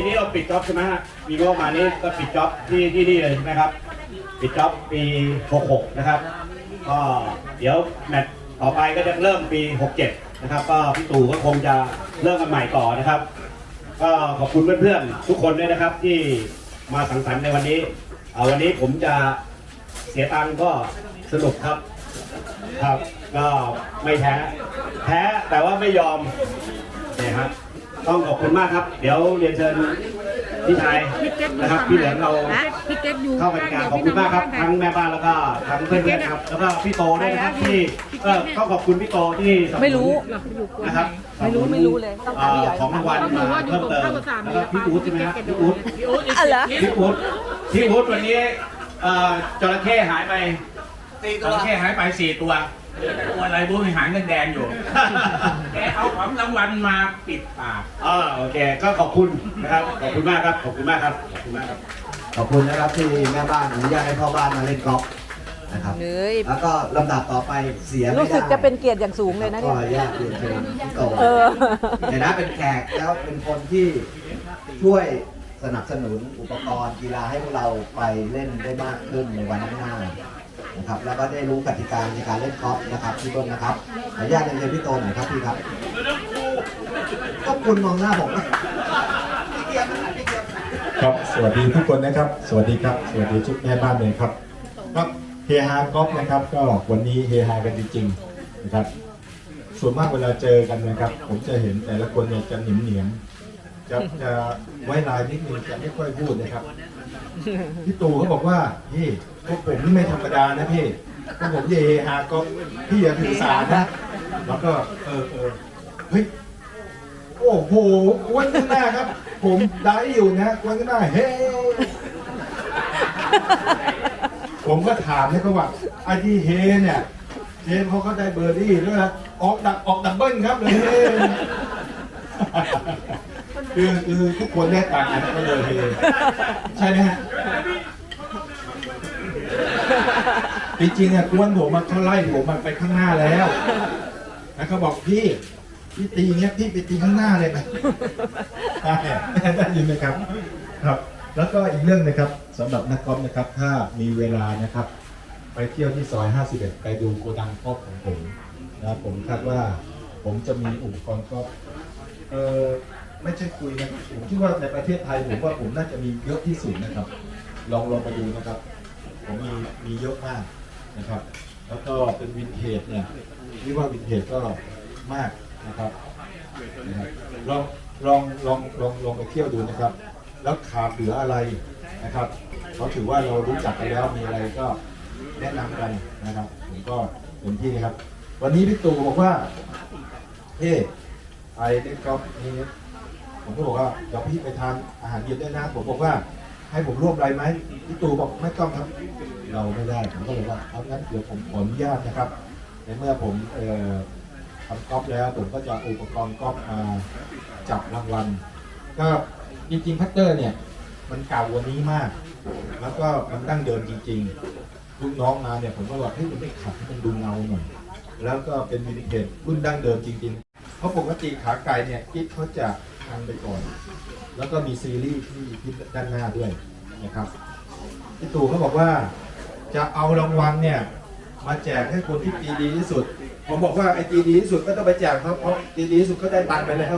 ปีนี้เราปิดจ็อบใช่ไหมฮะมีงบมานี้ก็ปิดจ็อบที่ที่นี่เลยนะครับ ปิดจ็อบปี 66 นะครับ ก็เดี๋ยวแมตช์ต่อไปก็จะเริ่มปี 67 นะครับ ก็พี่ตู่ก็คงจะเริ่มกันใหม่ต่อนะครับ ก็ขอบคุณเพื่อนๆทุกคนด้วยนะครับที่มาสังสรรค์ในวันนี้เอาวันนี้ผมจะเสียตังค์ก็สนุกครับ ครับ ก็ไม่แพ้ แพ้แต่ว่าไม่ยอมเนี่ยครับ ต้องขอบคุณมากครับ เดี๋ยวเรียนเชิญพี่ชายพี่เก็ตอยู่นะครับฝั่งพี่เหลืองเรานะพี่เก็ตอยู่เข้าบรรยากาศขอบคุณมากครับทั้งแม่บ้านแล้วก็ทั้งเพื่อนๆครับแล้วก็พี่โตด้วยนะครับที่เออก็ขอบคุณพี่โตที่สนับสนุนไม่รู้นะครับไม่รู้ไม่รู้เลยต้องถามพี่หยอยของรางวัลมาเพิ่มเติมแล้วก็พี่อู๊ดใช่ไหมครับพี่อู๊ดอะเหรอพี่อู๊ดพี่อู๊ดวันนี้เอ่อจระเข้หายไปจระเข้หายไปสี่ตัว ตัวอะไรพวกนี้หางแดงๆอยู่ แกเอาของรางวัลมาปิดปาก อ่าโอเค ก็ขอบคุณนะครับ ขอบคุณมากครับ ขอบคุณมากครับ ขอบคุณมากครับ ขอบคุณนะครับที่แม่บ้านอนุญาตให้พ่อบ้านมาเล่นกอล์ฟนะครับเลยแล้วก็ลำดับต่อไปเสียไม่ได้รู้สึกจะเป็นเกียรติอย่างสูงเลยนะก็เนี่ยญาติเรียนเชิญพี่โตเออ ในนะเป็นแขกแล้วเป็นคนที่ช่วยสนับสนุนอุปกรณ์กีฬาให้พวกเราไปเล่นได้มากขึ้นในวันข้างหน้า นะครับ แล้วก็ได้รู้กติกาในการเล่นกอล์ฟนะครับพี่ต้นนะครับขออนุญาตเรียนเชิญพี่โตหน่อยครับพี่ครับก็คุณมองหน้าผมนะพี่เกียรติพี่เกียรติครับ สวัสดีทุกคนนะครับ สวัสดีครับ สวัสดีทุกแม่บ้านเลยครับ ครับเฮฮากอล์ฟนะครับ ก็วันนี้เฮฮากันจริงๆนะครับ ส่วนมากเวลาเจอกันนะครับ ผมจะเห็นแต่ละคนเนี่ยจะหนิมเหนียมจะจะไว้ลายนิดนึงจะไม่ค่อยพูดนะครับ พี่ตู่เขาบอกว่าพี่พวกผมนี่ไม่ธรรมดานะพี่พวกผมเฮฮากอล์ฟพี่อย่าถือสานะ แล้วก็เออเออเฮ้ยโอ้โหกวนข้างหน้าครับ ผมได้อยู่นะกวนข้างหน้าเฮ้ผมก็ถามนะเขาว่าไอ้ที่เฮเนี่ยเฮเขาก็ได้เบอร์ดี้แล้วนะออกดับออกดับเบิ้ลครับเลย คือคือทุกคนได้ต่างกันก็เลยใช่ไหมฮะจริงๆอะกวนผมมันเขาไล่ผมมันไปข้างหน้าแล้วแล้วเขาบอกพี่พี่ตีเงี้ยพี่ไปตีข้างหน้าเลยไหมใช่ได้ยินไหมครับครับ แล้วก็อีกเรื่องนะครับสำหรับนักกอล์ฟนะครับ ถ้ามีเวลานะครับ ไปเที่ยวที่ซอย 51 ไปดูโกดังกอล์ฟของผมนะผมคาดว่าผมจะมีอุปกรณ์กอล์ฟเอ่อ ไม่ใช่คุยนะผมคิดว่าในประเทศไทยผมว่าผมน่าจะมีเยอะที่สุดนะครับ ลองลองไปดูนะครับ ผมมีมีเยอะมากนะครับ แล้วก็เป็นวินเทจเนี่ยนี่ว่าวินเทจก็มากนะครับนะครับลองลองลองลองลองไปเที่ยวดูนะครับ แล้วขาดเหลืออะไรนะครับเขาถือว่าเรารู้จักกันแล้วมีอะไรก็แนะนำกันนะครับ ผมก็เต็มที่ครับ วันนี้พี่ตู่บอกว่าเฮ้ไอเด็กกอล์ฟนี่ ผมก็บอกว่าเดี๋ยวพี่ไปทานอาหารเย็นได้นะผมบอกว่า ให้ผมร่วมอะไรไหมพี่ตู่บอกไม่ต้องครับ เราไม่ได้ผมก็เลยว่าเอางั้นเดี๋ยวผมขออนุญาตนะครับ ในเมื่อผมออทำกอล์ฟแล้ว ผมก็จะอุปกรณ์กอล์ฟมาจับรางวัลก็จริงๆพัตเตอร์เนี่ย มันเก่าว่านี้มาก แล้วก็มันดั้งเดิมจริงๆลูกน้องมาเนี่ยผมก็บอกให้มันไม่ขัดให้มันดูเงาหน่อยแล้วก็เป็นวินเทจรุ่นดั้งเดิมจริงๆ เพราะปกติขาไก่เนี่ยกิ๊บเขาจะ ทำไปก่อน แล้วก็มีซีรีส์ที่ที่ด้านหน้าด้วยนะครับพี่ตู่เขาบอกว่าจะเอารางวัลเนี่ยมาแจกให้คนที่ตีดีที่สุด ผมบอกว่าไอ้ตีดีที่สุดก็ต้องไปแจกเขาเพราะตีดีที่สุดก็ได้ตังค์ไปแล้ว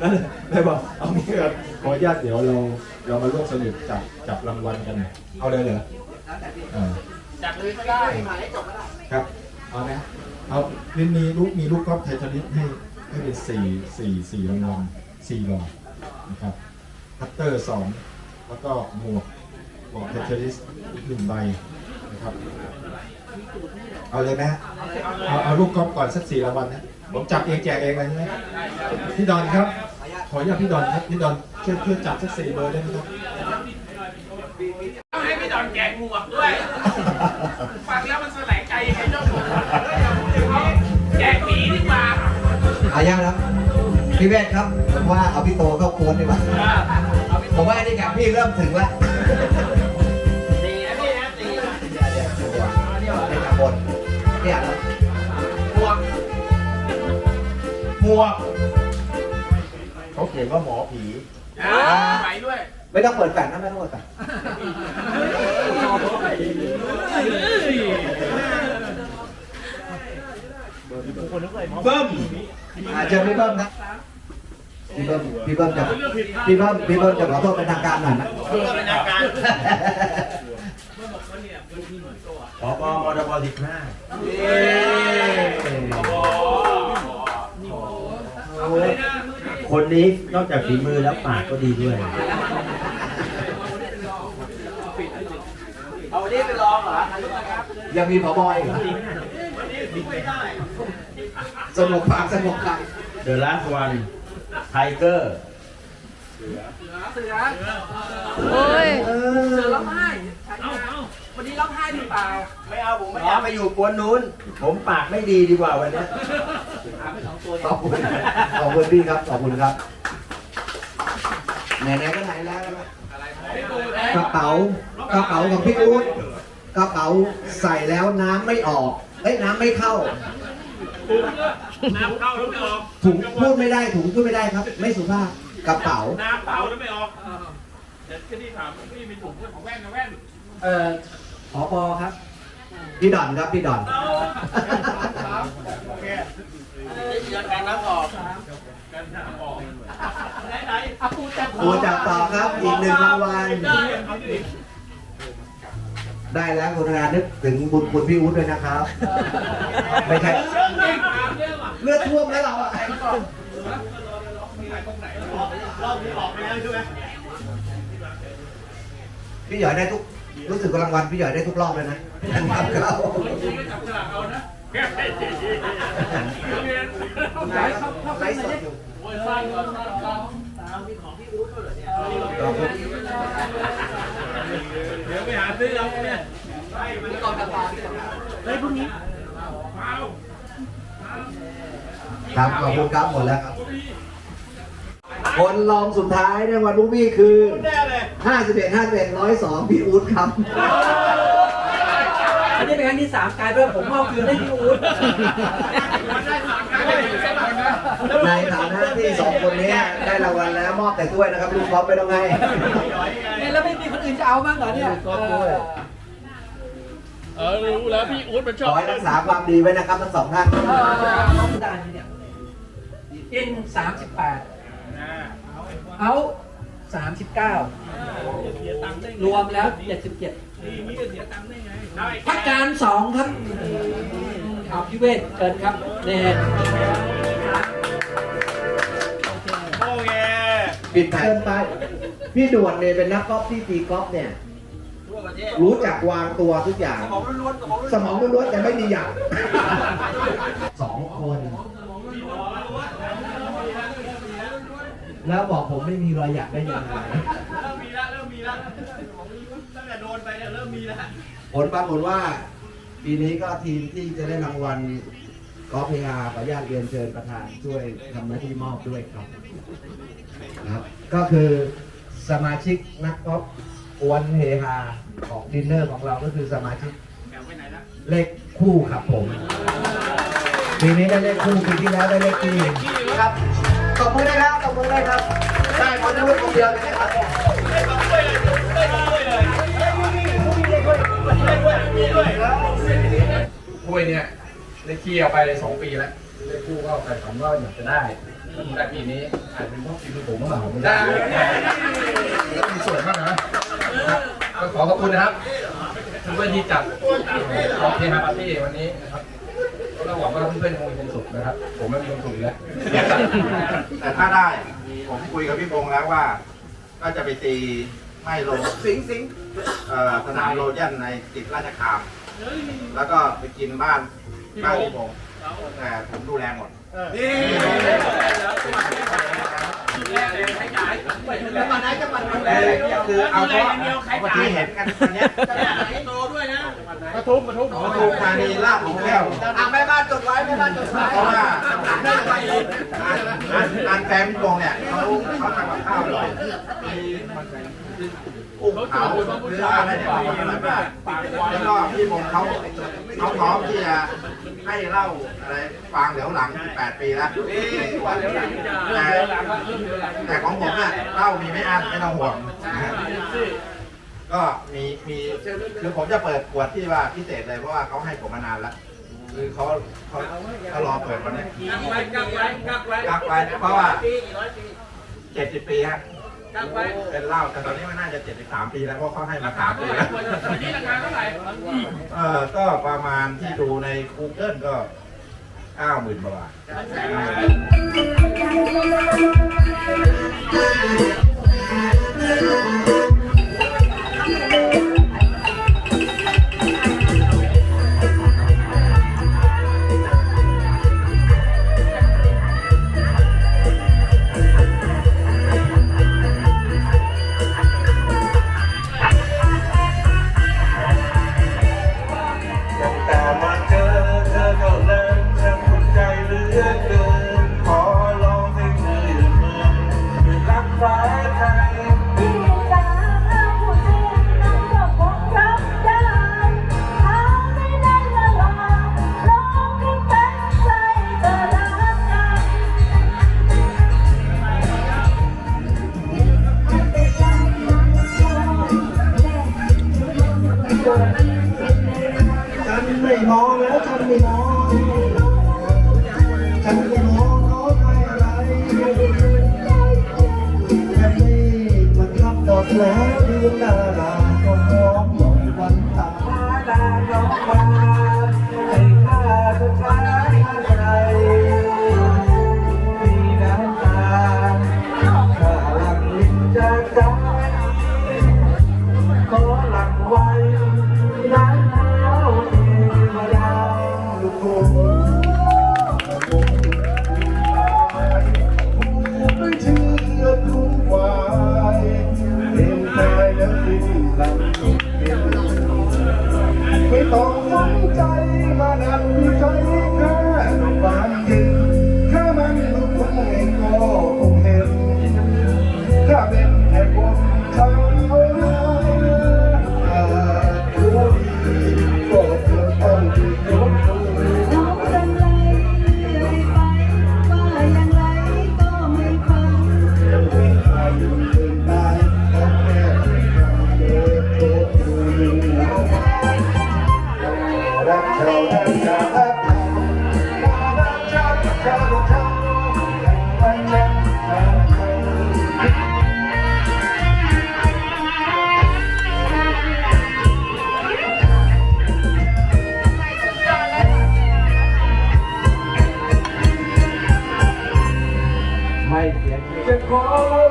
ก็เลยเลยบอกเอางี้ครับขออนุญาตเดี๋ยวเราเรามาร่วมสนุกจับจับรางวัลกัน เอาเลยเหรออ่าจัดเลยก็ได้ครับ เอาไหมเอามีมีลูกมีลูกกอล์ฟไททานิสให้ ให้เป็นสี่สี่สี่รางวัลสี่หลอดนะครับพัตเตอร์สองแล้วก็หมวกหมวกไททานิสอีกหนึ่งใบนะครับ เอาเลยไหมฮะเอาเอาลูกกอล์ฟก่อนสักสี่รางวัลนะผมจับเองแจกเองเลยใช่ไหมพี่ดอนครับ ขออนุญาตพี่ดอนครับพี่ดอนช่วยช่วยจับสักสี่เบอร์ได้ไหมครับ ให้พี่ดดอนแกงหมวกด้วย ฟังแล้วมันแสลงใจยั เอายังครับพี่เวทครับผมว่าเอาพี่โตเข้าโค้ดดีกว่าผมว่าอ้นี่กับพี่เริ่มถึงแล้วตีนะพี่นะตีเดี๋ยวเดี๋ยวเดี๋ยวเดี๋ยวบนเนี่ยครับหมวกหมวกเขาเขียนว่าหมอผีอ่าไปด้วย ไม่ต้องเปิดแฟลชนะไม่ต้องเปิดแฟลชเบิ้ม อาเชิญพี่เบิ้มครับพี่เบิ้มพี่เบิ้มจะพี่เบิ้มพี่เบิ้มจะขอโทษเป็นทางการหน่อยนะเป็นอางการผบมดบสิบห้าคนนี้นอกจากฝีมือแล้วปากก็ดีด้วย เอาดิเป็นลองเหรอยังมีผบอีกเหรอ สนุกปากสนุกใจเดอะลาสวันไทเกอร์โอ้ยไม่เอาผมไม่อยากไปอยู่กวนนู้น ผมปากไม่ดีดีกว่าวันเนี้ยขอบคุณขอบคุณพี่ครับ ขอบคุณครับ ไหนๆก็ไหนแล้วนะกระเป๋ากระเป๋าของพี่อู๊ดกระเป๋าใส่แล้วน้ำไม่ออก เอ้ยน้ำไม่เข้า น้ำเข้าแล้วไม่ออกถุงพูดไม่ได้ถุงพูดไม่ได้ครับ ไม่สุภาพกระเป๋า น้ำเปล่าแล้วไม่ออกเดี๋ยวที่นี่ถามพี่มีถุงเรื่องของแว่นนะแว่นเอ่อผอครับ พี่ดอนครับพี่ดอนการน้ำออกการน้ำออกไหนไหนอาปูจับปูจับต่อครับอีกหนึ่งรางวัล ได้ แล้วคุณนานึกถึงบุญคุณพี่อุ๊ดด้วยนะครับ ไม่ใช่ เลือดท่วมแล้วเราอะพี่หยอยได้ทุก รู้สึกว่ารางวัลพี่หยอยได้ทุกรอบเลยนะนะครับเขาจับฉลากเอานะไลฟ์สดอยู่โอ้ยสร้างก่อนสร้างก่อนขอบคุณเดี๋ยวไปหาซื้อเอาเนี่ยครับขอบคุณครับหมดแล้วครับ คนรองสุดท้ายในวันพรุ่งนี้คือ 51 51 102พี่อู๊ดครับ อันนี้เป็นครั้งที่สามกลายเป็นว่าผมมอบคืนให้พี่อู๊ดในฐานะที่สองคนนี้ได้รางวัลแล้วมอบแต่ถ้วยนะครับลูกกอล์ฟไม่ต้องให้ อื่นจะเอาบ้างเหรอเนี่ยเออรู้แล้วพี่อู๊ดมันชขอบอให้รักษาความดีไว้นะครับทั้งสองท่านเออน้องดานเนี่ยอินสามสิบแปดเอาสามสิบเก้ารวมแล้วเจ็ดสิบเจ็ดพักการสองครับเอาพี่เวทเชิญครับเนนโอเค ปิดแผ่นไป พี่ด่วนเนี่ยเป็นนักกอล์ฟที่ตีกอล์ฟเนี่ยรู้จักวางตัวทุกอย่าง สมองล้วนๆแต่ไม่มีอย่างสองคน แล้วบอกผมไม่มีรอยหยักได้ยังไงเริ่มมีแล้วเริ่มมีแล้วตั้งแต่โดนไปเนี่ยเริ่มมีแล้วผลปรากฏว่า ปีนี้ก็ทีมที่จะได้รางวัลกอล์ฟเฮฮาขออนุญาตเรียนเชิญประธานช่วยทำหน้าที่มอบด้วยครับนะครับ ก็คือ สมาชิกนักกอล์ฟอวนเฮฮาของดินเนอร์ของเราก็คือสมาชิกแกไปไหนละเลขคู่ครับผมปีนี้ได้เลขคู่ปีที่แล้วได้เลขที่ครับตบมือได้ครับตบมือได้ครับได้คนละลูกคนเดียวเลยนะครับถ้วยเนี่ยได้ขี้เอาไปสองปีแล้วได้คู่ก็ใครฝันว่าอยากจะได้ แต่ปีนี้อาจเป็นเพราะฝีมือผมมากผมไม่ได้มีส่วนมากนะก็ขอขอบคุณนะครับเพื่อนๆที่จัดขอเทมาปาร์ตี้วันนี้นะครับก็หวังว่าเพื่อนๆคงมีความสุขนะครับ ผมไม่มีความสุขอยู่แล้วแต่ถ้าได้ผมคุยกับพี่พงษ์แล้วว่า ก็จะไปตีไม่ลงสิงสิงสนามโรยันในติดราชคาม แล้วก็ไปกินบ้านบ้านพี่พงษ์แต่ผมดูแลหมด นี่แล้วมาไหนจังหวัดไหนคือเอาเฉพาะเดียวใครจ่าที่เห็นกันวันเนี้ยโตด้วยนะปทุมปทุมปทุมธานีลาดหลุมแก้วอะแม่บ้านจดไว้แม่บ้านจดไว้เพราะว่าได้ไปอีกร้านร้านแฟนพี่พงเนี่ยเขาเขาทำกับข้าวอร่อยมี ผาหรืออะไรเนี่ยอร่อยมากแล้วก็พี่พงเขาเขาพร้อมที่จะให้เล่าอะไรฟังเดี๋ยวหลัง8ปีแล้วแต่แต่ของผมเนี่ยเล่ามีไม่อั้นไม่ต้องห่วงก็มีมีคือผมจะเปิดขวดที่ว่าพิเศษเลยเพราะว่าเขาให้ผมมานานแล้วคือเขาเขาเขารอเปิดวันนี้กักไว้กักไว้กักไว้เพราะว่าเจ็ดสิบปีฮะ กักไว้เป็นเหล้าแต่ตอนนี้มันน่าจะเจ็ดสิบสามปีแล้วเพราะเขาให้มาราสาคามเท่าปีไหร่แล้ว วันนี้ราคาเท่าไหร่ เออก็ประมาณที่ดูใน Google ก็เก้าหมื่นบาท ขับด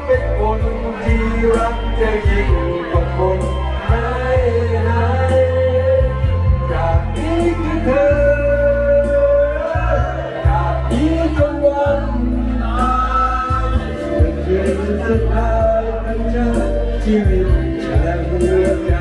เป็นคนที่รักจะยิ่งกว่าคนไหนไหนจากนี้คือเธอจากนี้จนวันตายเป็นเพียงสุดท้ายขอชีวิตและหัวใจ